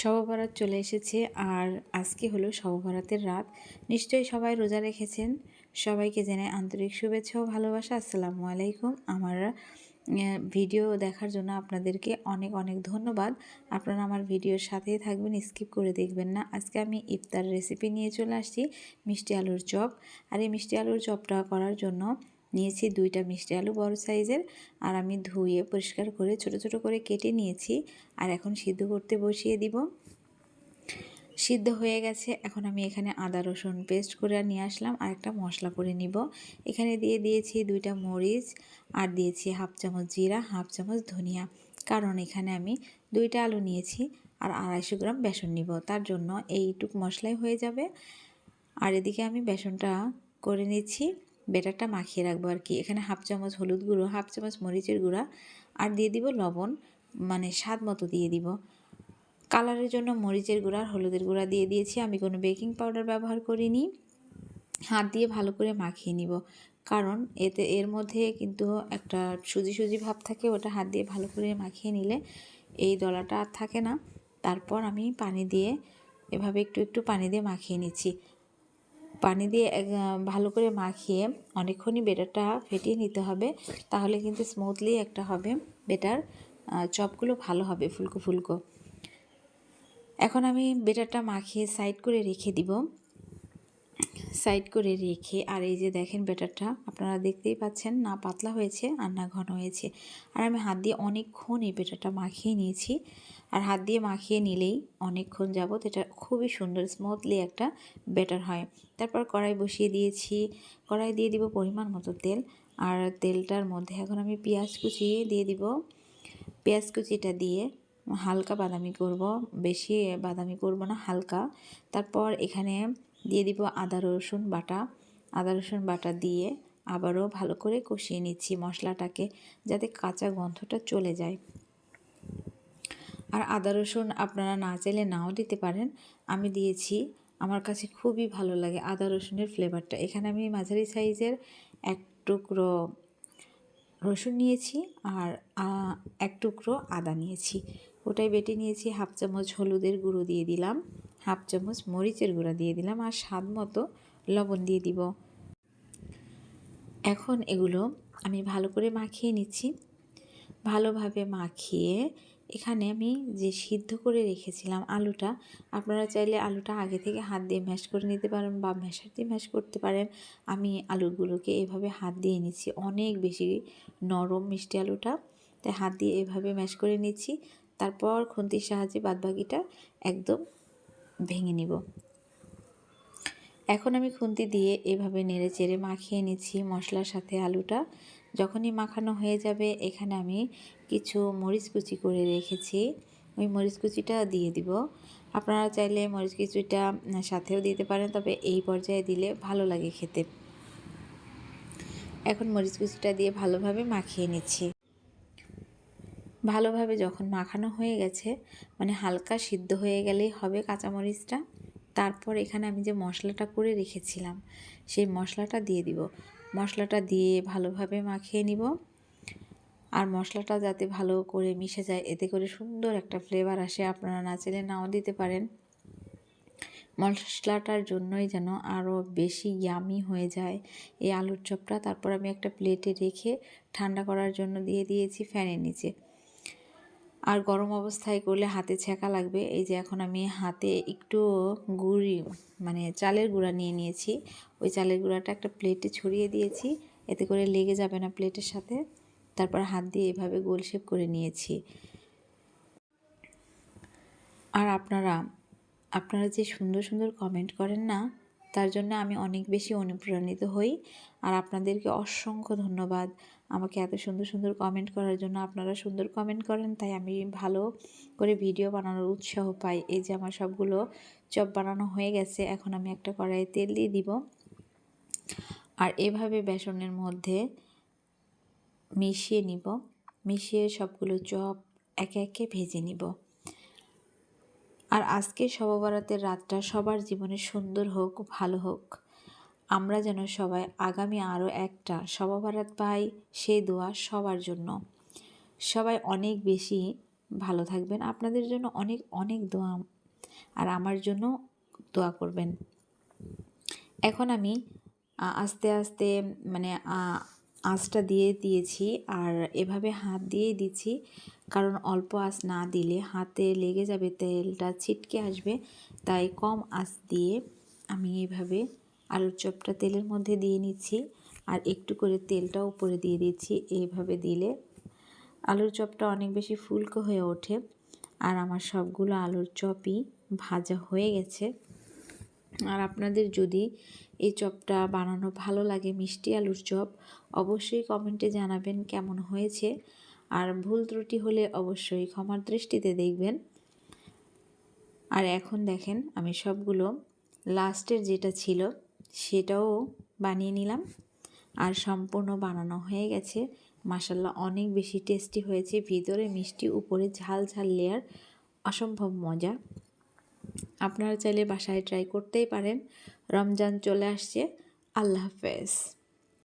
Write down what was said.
শববরাত চলে এসেছে আর আজকে হলো শববরাতের রাত। নিশ্চয়ই সবাই রোজা রেখেছেন। সবাইকে জেনে আন্তরিক শুভেচ্ছা ও ভালোবাসা। আসসালামু আলাইকুম। আমার ভিডিও দেখার জন্য আপনাদেরকে অনেক অনেক ধন্যবাদ। আপনারা আমার ভিডিওর সাথেই থাকবেন, স্কিপ করে দেখবেন না। আজকে আমি ইফতার রেসিপি নিয়ে চলে আসছি, মিষ্টি আলুর চপ। আর এই মিষ্টি আলুর চপটা করার জন্য নিয়েছি দুইটা মিষ্টি আলু বড় সাইজের আর আমি ধুয়ে পরিষ্কার করে ছোট ছোট করে কেটে নিয়েছি আর এখন সিদ্ধ করতে বসিয়ে দিব। সিদ্ধ হয়ে গেছে, এখন আমি এখানে আদা, রসুন পেস্ট করে নিয়ে আসলাম আর একটা মশলা করে নিব। এখানে দিয়ে দিয়েছি দুইটা মরিচ আর দিয়েছি হাফ চামচ জিরা, হাফ চামচ ধনিয়া। কারণ এখানে আমি দুইটা আলু নিয়েছি আর আড়াইশো গ্রাম বেসন নিব, তার জন্য এইটুক মশলাই হয়ে যাবে। আর এদিকে আমি বেসনটা করে নিচ্ছি। বেটারটা মাখিয়ে রাখব আর কি। এখানে হাফ চামচ হলুদ গুঁড়ো, হাফ চামচ মরিচের গুঁড়া আর দিয়ে দিব লবণ মানে স্বাদ মতো দিয়ে দিব। কালারের জন্য মরিচের গুঁড়া আর হলুদের গুঁড়া দিয়ে দিয়েছি। আমি কোনো বেকিং পাউডার ব্যবহার করিনি। হাত দিয়ে ভালো করে মাখিয়ে নিব। কারণ এতে, এর মধ্যে কিন্তু একটা সুজি সুজি ভাব থাকে, ওটা হাত দিয়ে ভালো করে মাখিয়ে নিলে এই দলাটা আর থাকে না। তারপর আমি পানি দিয়ে এভাবে একটু একটু পানি দিয়ে মাখিয়ে নিচ্ছি। পানি দিয়ে ভালো করে মাখিয়ে অনেকক্ষণই বেটারটা ফেটিয়ে নিতে হবে। তাহলে কিন্তু স্মুথলি একটা হবে বেটার চপগুলো ভালো হবে ফুলকো ফুলকো। এখন আমি বেটারটা মাখিয়ে সাইড করে রেখে দিব। সাইড করে রেখে, আর এই যে দেখেন বেটারটা আপনারা দেখতেই পাচ্ছেন না পাতলা হয়েছে আর না ঘন হয়েছে। আর আমি হাত দিয়ে অনেকক্ষণ এই ব্যাটারটা মাখিয়ে নিয়েছি। আর হাত দিয়ে মাখিয়ে নিলেই অনেকক্ষণ যাবত এটা খুবই সুন্দর স্মুথলি একটা ব্যাটার হয়। তারপর কড়াই বসিয়ে দিয়েছি। কড়াই দিয়ে দিব পরিমাণ মতো তেল। আর তেলটার মধ্যে এখন আমি পেঁয়াজ কুচি দিয়ে দিব। পেঁয়াজ কুচিটা দিয়ে হালকা বাদামি করব। বেশি বাদামি করব না, হালকা। তারপর এখানে দিয়ে দিব আদা, রসুন বাটা। আদা, রসুন বাটা দিয়ে আবারও ভালো করে কষিয়ে নিচ্ছি মশলাটাকে যাতে কাঁচা গন্ধটা চলে যায়। আর আদা, রসুন আপনারা না চাইলে নাও দিতে পারেন। আমি দিয়েছি, আমার কাছে খুবই ভালো লাগে আদা, রসুনের ফ্লেভারটা। এখানে আমি মাঝারি সাইজের এক টুকরো রসুন নিয়েছি আর এক টুকরো আদা নিয়েছি। ওটাই বেটে নিয়েছি, হাফ চামচ হলুদের গুঁড়ো দিয়ে দিলাম। হাফ চামচ মরিচের গুঁড়া দিয়ে দিলাম আর স্বাদ মতো লবণ দিয়ে দিব। এখন এগুলো আমি ভালো করে মাখিয়ে নিচ্ছি। ভালোভাবে মাখিয়ে এখানে আমি যে সিদ্ধ করে রেখেছিলাম আলুটা, আপনারা চাইলে আলুটা আগে থেকে হাত দিয়ে ম্যাশ করে নিতে পারেন বা ম্যাশার দিয়ে ম্যাশ করতে পারেন। আমি আলুগুলোকে এভাবে হাত দিয়ে নিচ্ছি, অনেক বেশি নরম মিষ্টি আলুটা। তাই হাত দিয়ে এভাবে ম্যাশ করে নিচ্ছি। তারপর খুন্তির সাহায্যে বাদবাকিটা একদম ভেঙে নিব। এখন আমি খুন্তি দিয়ে এভাবে নেড়ে চেড়ে মাখিয়ে নিচ্ছি মশলার সাথে আলুটা। যখনই মাখানো হয়ে যাবে, এখানে আমি কিছু মরিচ কুচি করে রেখেছি। ওই মরিচ কুচিটা দিয়ে দিব। আপনারা চাইলে মরিচ কুচিটা সাথেও দিতে পারেন, তবে এই পর্যায়ে দিলে ভালো লাগে খেতে। এখন মরিচ কুচিটা দিয়ে ভালোভাবে মাখিয়ে নিচ্ছি। ভালোভাবে যখন মাখানো হয়ে গেছে মানে হালকা সিদ্ধ হয়ে গেলেই হবে কাঁচামরিচটা, তারপর এখানে আমি যে মশলাটা করে রেখেছিলাম, সেই মশলাটা দিয়ে দিব। মশলাটা দিয়ে ভালোভাবে মাখিয়ে নিব। আর মশলাটা যাতে ভালো করে মিশে যায়, এতে করে সুন্দর একটা ফ্লেভার আসে, আপনারা না চাইলে নাও দিতে পারেন। মশলাটার জন্যই যেন আরও বেশি ইয়ামি হয়ে যায় এই আলুর চপটা। তারপর আমি একটা প্লেটে রেখে ঠান্ডা করার জন্য দিয়ে দিয়েছি ফ্যানের নিচে। আর গরম অবস্থায় করলে হাতে ছ্যাঁকা লাগবে। এই যে এখন আমি হাতে একটু গুড়ি মানে চালের গুঁড়া নিয়ে নিয়েছি। ওই চালের গুঁড়াটা একটা প্লেটে ছড়িয়ে দিয়েছি। এতে করে লেগে যাবে না প্লেটের সাথে। তারপর হাত দিয়ে এভাবে গোল শেপ করে নিয়েছি। আর আপনারা আপনারা যে সুন্দর সুন্দর কমেন্ট করেন না, তার জন্য আমি অনেক বেশি অনুপ্রাণিত হই। আর আপনাদেরকে অসংখ্য ধন্যবাদ। আমাকে এত সুন্দর সুন্দর কমেন্ট করার জন্য আপনারা সুন্দর কমেন্ট করেন, তাই আমি ভালো করে ভিডিও বানানোর উৎসাহ পাই। এই যে আমার সবগুলো চপ বানানো হয়ে গেছে, এখন আমি একটা কড়াইয়ে তেল দিয়ে দিব। আর এভাবে বেসনের মধ্যে মিশিয়ে নিব। মিশিয়ে সবগুলো চপ একে একে ভেজে নিব। আর আজকে শববরাতের রাতটা সবার জীবনে সুন্দর হোক, ভালো হোক। আমরা যেন সবাই আগামী আরও একটা শববরাত পাই সেই দোয়া সবার জন্য। সবাই অনেক বেশি ভালো থাকবেন। আপনাদের জন্য অনেক অনেক দোয়া আর আমার জন্য দোয়া করবেন। এখন আমি আস্তে আস্তে মানে আঁচটা দিয়ে দিয়েছি আর এভাবে হাত দিয়েই দিচ্ছি। কারণ অল্প আঁচ না দিলে হাতে লেগে যাবে তেলটা ছিটকে আসবে। তাই কম আঁচ দিয়ে আমি এইভাবে আলুর চপটা তেলের মধ্যে দিয়ে নিচ্ছি আর একটু করে তেলটা উপরে দিয়ে দিচ্ছি এইভাবে দিলে আলুর চপটা অনেক বেশি ফুলকো হয়ে ওঠে। আর আমার সবগুলো আলুর চপই ভাজা হয়ে গেছে। আর আপনাদের যদি এই চপটা বানানো ভালো লাগে, মিষ্টি আলুর চপ, অবশ্যই কমেন্টে জানাবেন কেমন হয়েছে। আর ভুল ত্রুটি হলে অবশ্যই ক্ষমার দৃষ্টিতে দেখবেন। আর এখন দেখেন আমি সবগুলো লাস্টের যেটা ছিল সেটাও বানিয়ে নিলাম। আর সম্পূর্ণ বানানো হয়ে গেছে। মাসাল্লাহ অনেক বেশি টেস্টি হয়েছে। ভিতরে মিষ্টি, উপরে ঝাল ঝাল লেয়ার অসম্ভব মজা। আপনারা চাইলে বাসায় ট্রাই করতেই পারেন। রমজান চলে আসছে। আল্লাহ হাফেজ।